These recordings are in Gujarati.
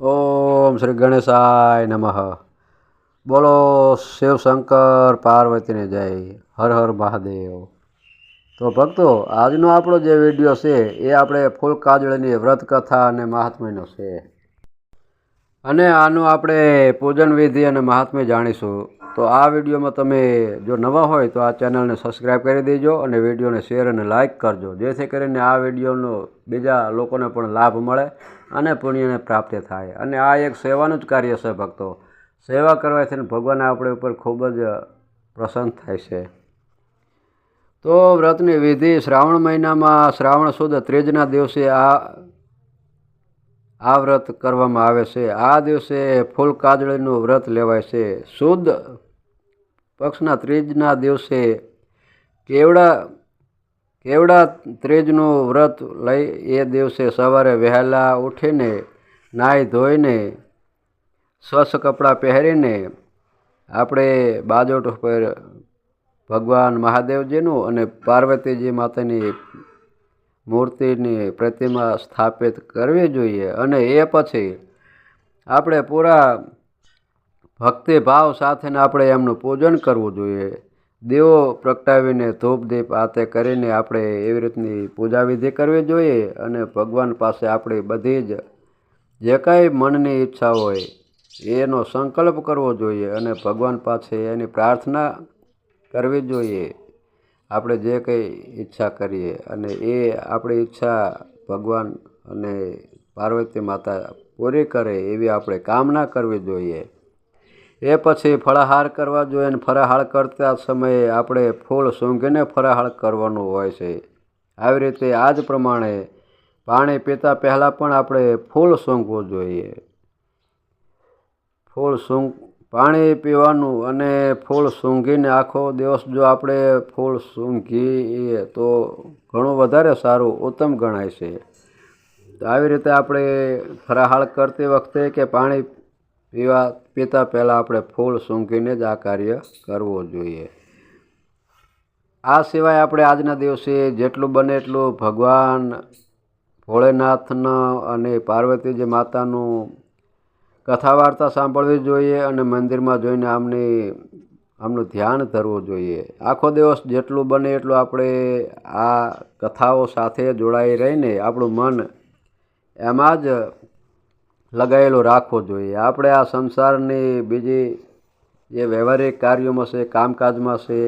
ઓમ શ્રી ગણેશાય નમઃ. બોલો શિવશંકર પાર્વતીને જય. હર હર મહાદેવ. તો ભક્તો, આજનો આપણો જે વીડિયો છે, એ આપણે ફૂલ કાજળની વ્રત કથા અને મહાત્મ્યનો છે. અને આનું આપણે પૂજન વિધિ અને મહાત્મ્ય જાણીશું. તો આ વિડીયોમાં તમે જો નવા હોય તો આ ચેનલને સબસ્ક્રાઈબ કરી દેજો અને વિડીયોને શેર અને લાઇક કરજો, જેથી કરીને આ વિડીયોનો બીજા લોકોને પણ લાભ મળે અને પુણ્યને પ્રાપ્ત થાય. અને આ એક સેવાનું જ કાર્ય છે ભક્તો. સેવા કરવાથી ભગવાન આપણી ઉપર ખૂબ જ પ્રસન્ન થાય છે. તો વ્રતની વિધિ શ્રાવણ મહિનામાં શ્રાવણ સુદ ત્રીજના દિવસે આ આ વ્રત કરવામાં આવે છે. આ દિવસે ફૂલ કાજળીનું વ્રત લેવાય છે. શુદ્ધ પક્ષના ત્રીજના દિવસે કેવડા કેવડા ત્રીજનું વ્રત લઈ એ દિવસે સવારે વહેલા ઉઠીને, નાહી ધોઈને, સ્વચ્છ કપડાં પહેરીને આપણે બાજોટ ઉપર ભગવાન મહાદેવજીનું અને પાર્વતીજી માતાની મૂર્તિની પ્રતિમા સ્થાપિત કરવી જોઈએ અને એ પછી આપણે પૂરા ભક્તિભાવ સાથેને આપણે એમનું પૂજન કરવું જોઈએ. દેવો પ્રગટાવીને ધૂપ દીપ આતે કરીને આપણે એવી રીતની પૂજા વિધિ કરવી જોઈએ અને ભગવાન પાસે આપણી બધી જ જે કાંઈ મનની ઈચ્છા હોય એનો સંકલ્પ કરવો જોઈએ અને ભગવાન પાસે એની પ્રાર્થના કરવી જોઈએ. આપણે જે કંઈ ઈચ્છા કરીએ અને એ આપણી ઈચ્છા ભગવાન અને પાર્વતી માતા પૂરી કરે એવી આપણે કામના કરવી જોઈએ. એ પછી ફળાહાર કરવા જોઈએ અને ફરાહાર કરતા સમયે આપણે ફૂલ સૂંઘીને ફરાહાર કરવાનું હોય છે. આવી રીતે આ જ પ્રમાણે પાણી પીતા પહેલાં પણ આપણે ફૂલ સૂંઘવું જોઈએ. ફૂલ સૂંઘ પાણી પીવાનું અને ફૂલ સૂંઘીને આખો દિવસ જો આપણે ફૂલ સૂંઘીએ તો ઘણું વધારે સારું, ઉત્તમ ગણાય છે. તો આવી રીતે આપણે ફરાહાળ કરતી વખતે કે પાણી પીવા, પીતા પહેલાં આપણે ફૂલ સૂંઘીને જ આ કાર્ય કરવું જોઈએ. આ સિવાય આપણે આજના દિવસે જેટલું બને એટલું ભગવાન ભોળેનાથનો અને પાર્વતીજી માતાનું કથા વાર્તા સાંભળવી જોઈએ અને મંદિરમાં જોઈને આમની આમનું ધ્યાન ધરવું જોઈએ. આખો દિવસ જેટલું બને એટલું આપણે આ કથાઓ સાથે જોડાઈ રહીને આપણું મન એમાં જ લગાયેલું રાખવું જોઈએ. આપણે આ સંસારની બીજી જે વ્યવહારિક કાર્યોમાં છે, કામકાજમાં છે,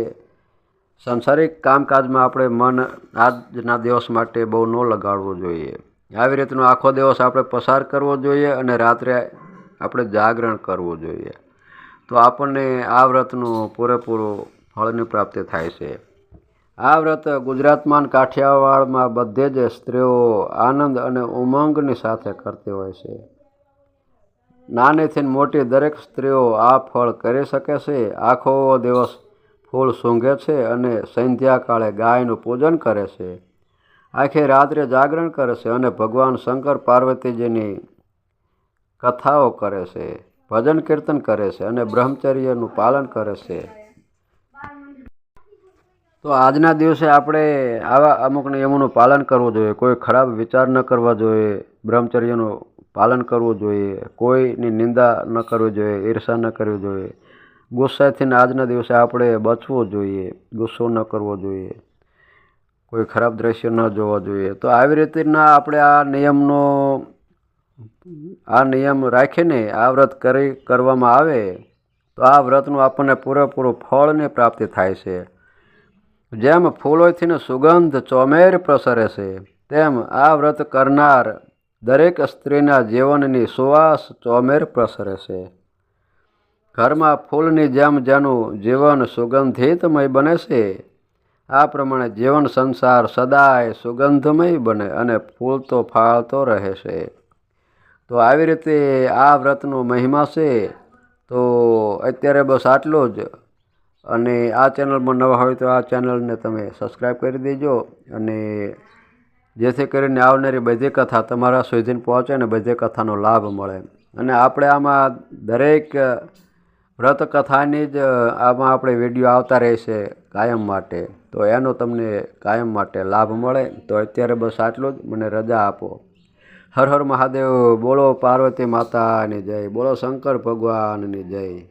સંસારિક કામકાજમાં આપણે મન આજના દિવસ માટે બહુ ન લગાડવું જોઈએ. આવી રીતનો આખો દિવસ આપણે પસાર કરવો જોઈએ અને રાત્રે આપણે જાગરણ કરવું જોઈએ. તો આપણને આ વ્રતનું પૂરેપૂરું ફળની પ્રાપ્તિ થાય છે. આ વ્રત ગુજરાતમાં કાઠિયાવાડમાં બધે જ સ્ત્રીઓ આનંદ અને ઉમંગની સાથે કરતી હોય છે. નાનીથી મોટી દરેક સ્ત્રીઓ આ ફળ કરી શકે છે. આખો દિવસ ફૂલ સૂંઘે છે અને સંધ્યાકાળે ગાયનું પૂજન કરે છે. આખી રાત્રે જાગરણ કરે છે અને ભગવાન શંકર પાર્વતીજીની કથાઓ કરે છે, ભજન કીર્તન કરે છે અને બ્રહ્મચર્યનું પાલન કરે છે. તો આજના દિવસે આપણે આવા અમુક નિયમોનું પાલન કરવું જોઈએ, કોઈ ખરાબ વિચાર ન કરવા જોઈએ, બ્રહ્મચર્યનું પાલન કરવું જોઈએ, કોઈની નિંદા ન કરવી જોઈએ, ઈર્ષા ન કરવી જોઈએ. ગુસ્સાથી આજના દિવસે આપણે બચવું જોઈએ, ગુસ્સો ન કરવો જોઈએ, કોઈ ખરાબ દ્રશ્ય ન જોવા જોઈએ. તો આવી રીતના આપણે આ નિયમનો આ નિયમ રાખીને આ વ્રત કરી કરવામાં આવે, તો આ વ્રતનું આપણને પૂરેપૂરું ફળની પ્રાપ્તિ થાય છે. જેમ ફૂલોથીને સુગંધ ચોમેર પ્રસરે છે, તેમ આ વ્રત કરનાર દરેક સ્ત્રીના જીવનની સુવાસ ચોમેર પ્રસરે છે. ઘરમાં ફૂલની જેમ જેનું જીવન સુગંધિતમય બને છે, આ પ્રમાણે જીવન સંસાર સદાય સુગંધમય બને અને ફૂલ તો ફાળતો રહે છે. તો આવી રીતે આ વ્રતનો મહિમા છે, તો અત્યારે બસ આટલું જ. અને આ ચેનલમાં નવા હોય તો આ ચેનલને તમે સબસ્ક્રાઈબ કરી દેજો અને જેથી કરીને આવનારી બધી કથા તમારા સુધી પહોંચે અને બધી કથાનો લાભ મળે. અને આપણે આમાં દરેક વ્રત કથાની જ આમાં આપણે વીડિયો આવતા રહેશે કાયમ માટે. તો એનો તમને કાયમ માટે લાભ મળે. તો અત્યારે બસ આટલું જ. મને રજા આપો. હર હર મહાદેવ બોલો પાર્વતી માતાની જય બોલો શંકર ભગવાનની જય.